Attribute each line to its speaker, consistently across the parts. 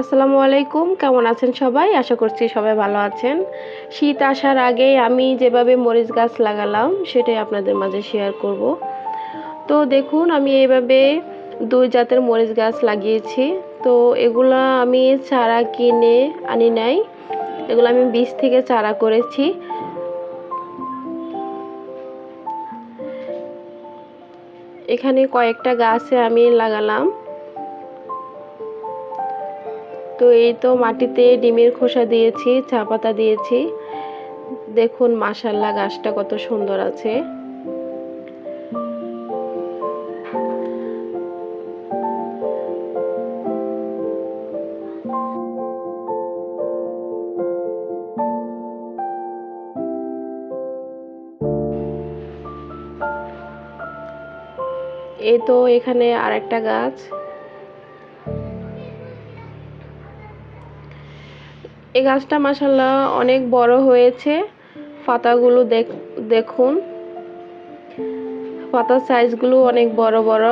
Speaker 1: আসসালামু আলাইকুম, কেমন আছেন সবাই? আশা করছি সবাই ভালো আছেন। শীত আসার আগেই আমি যেভাবে মরিচ গাছ লাগালাম, সেটাই আপনাদের মাঝে শেয়ার করব। তো দেখুন, আমি এইভাবে দুই জাতের মরিচ গাছ লাগিয়েছি। তো এগুলা আমি চারা কিনে আনি নাই। এগুলো আমি বীজ থেকে চারা করেছি। এখানে কয়েকটা গাছে আমি লাগালাম। তো এই তো মাটিতে ডিমের খোসা দিয়েছি, চা পাতা দিয়েছি। দেখুন মাসাল্লা গাছটা কত সুন্দর আছে। এই তো এখানে আরেকটা গাছ। এই গাছটা মাসাল্লাহ অনেক বড় হয়েছে। পাতাগুলো দেখুন। পাতার সাইজগুলো অনেক বড় বড়।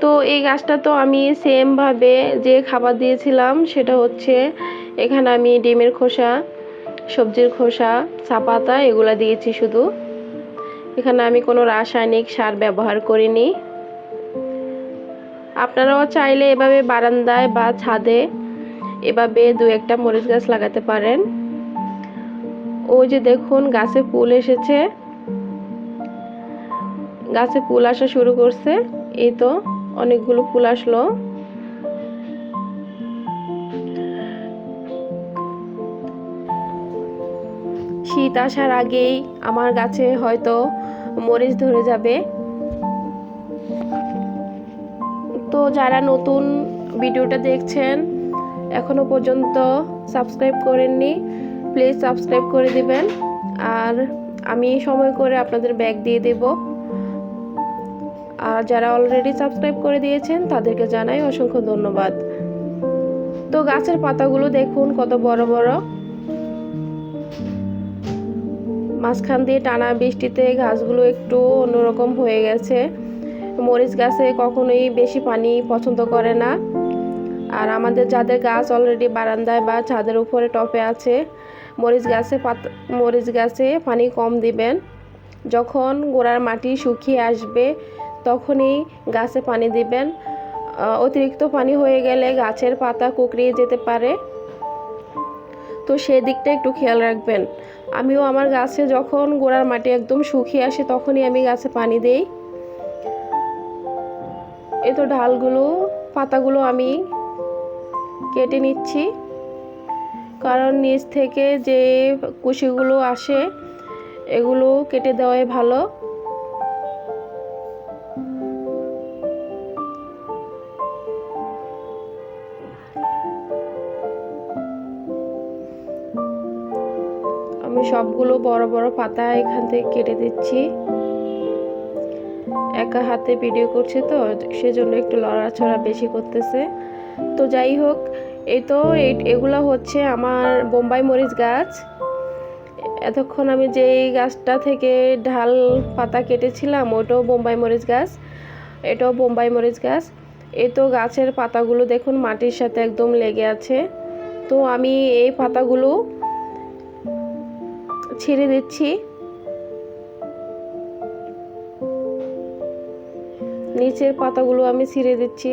Speaker 1: তো এই গাছটা তো আমি সেমভাবে যে খাবার দিয়েছিলাম সেটা হচ্ছে এখানে আমি ডিমের খোসা, সবজির খোসা, চা পাতা এগুলা দিয়েছি শুধু। এখানে আমি কোনো রাসায়নিক সার ব্যবহার করিনি। আপনারাও চাইলে এভাবে বারান্দায় বা ছাদে এভাবে দু একটা মরিচ গাছ লাগাতে পারেন। ওই যে দেখুন, গাছে ফুল এসেছে। গাছে ফুল আসা শুরু করছে। এই তো অনেকগুলো ফুল আসলো। শীত আসার আগেই আমার গাছে হয়তো মরিচ ধরে যাবে। তো যারা নতুন ভিডিওটা দেখছেন এখনও পর্যন্ত সাবস্ক্রাইব করেননি প্লিজ সাবস্ক্রাইব করে দিবেন। আর আমি সময় করে আপনাদের ব্যাগ দিয়ে দেব। আর যারা অলরেডি সাবস্ক্রাইব করে দিয়েছেন, তাদেরকে জানাই অসংখ্য ধন্যবাদ। তো গাছের পাতাগুলো দেখুন, কত বড় বড়। মাঝখান দিয়ে টানা বৃষ্টিতে গাছগুলো একটু অন্যরকম হয়ে গেছে। মরিচ গাছে কখনোই বেশি পানি পছন্দ করে না। আর আমাদের যাদের গাছ অলরেডি বারান্দায় বা ছাদের উপরে টপে আছে। মরিচ গাছে পাতা, মরিচ গাছে পানি কম দিবেন। যখন গোড়ার মাটি শুকিয়ে আসবে, তখনই গাছে পানি দিবেন। অতিরিক্ত পানি হয়ে গেলে গাছের পাতা কুকড়িয়ে যেতে পারে। তো সেদিকটা একটু খেয়াল রাখবেন। আমিও আমার গাছে যখন গোড়ার মাটি একদম শুকিয়ে আসে, তখনই আমি গাছে পানি দেই। এ তো ঢালগুলো, পাতাগুলো আমি কেটে নিচ্ছি। কারণ নিচ থেকে যে কুশিগুলো আসে, এগুলো কেটে দেওয়াই ভালো। আমি সবগুলো বড় বড় পাতা এখান থেকে কেটে দিচ্ছি। একা হাতে ভিডিও করছে তো, সেজন্য একটু লড়াছড়া বেশি করতেছে। তো যাই হোক এই তো এগুলো হচ্ছে আমার বোম্বাই মরিচ গাছ। এতক্ষণ আমি যেই গাছটা থেকে ঢাল পাতা কেটেছিলাম, ওটাও বোম্বাই মরিচ গাছ, এটাও বোম্বাই মরিচ গাছ। এ তো গাছের পাতাগুলো দেখুন, মাটির সাথে একদম লেগে আছে। তো আমি এই পাতাগুলো ছিঁড়ে দিচ্ছি। নিচের পাতাগুলো আমি ছিঁড়ে দিচ্ছি।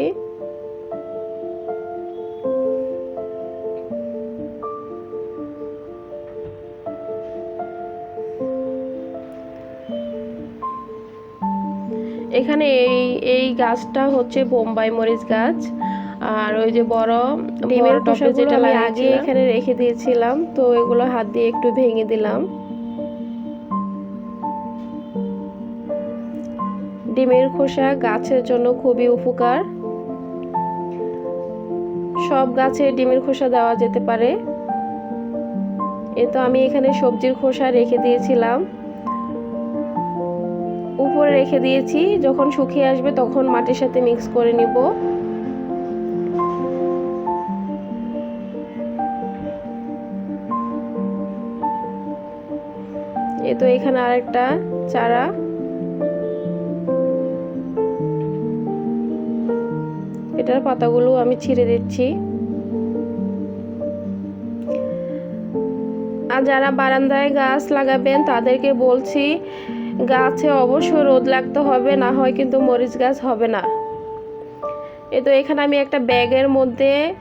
Speaker 1: এখানে এই এই গাছটা হচ্ছে বোম্বাই মরিচ গাছ। আর ওই যে বড় ডিমের টসা যেটা আমি আগে এখানে রেখে দিয়েছিলাম তো এগুলো হাত দিয়ে একটু ভেঙে দিলাম। ডিমের খোসা গাছের জন্য খুবই উপকার। সব গাছে ডিমের খোসা দেওয়া যেতে পারে। এ তো আমি এখানে সবজির খোসা রেখে দিয়েছিলাম। উপরে রেখে দিয়েছি। যখন শুকিয়ে আসবে তখন মাটির সাথে মিক্স করে নিব। এ তো এখানে আরেকটা চারা। এটার পাতাগুলো আমি ছিঁড়ে দিচ্ছি। আর যারা বারান্দায় গাছ লাগাবেন তাদেরকে বলছি গাছে অবশ্যই রোদ লাগতে হবে, না হয় কিন্তু মরিচ গাছ হবে না। এ তো এখানে আমি একটা ব্যাগের মধ্যে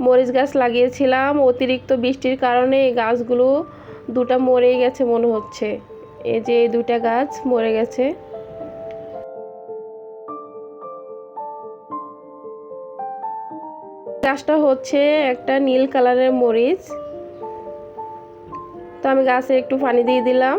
Speaker 1: মরিচ গাছ লাগিয়েছিলাম। অতিরিক্ত বৃষ্টির কারণে এই গাছগুলো দুটা মরে গেছে মনে হচ্ছে। এই যে এই দুটা গাছ মরে গেছে। গাছটা হচ্ছে একটা নীল কালারের মরিচ। তো আমি গাছে একটু পানি দিয়ে দিলাম।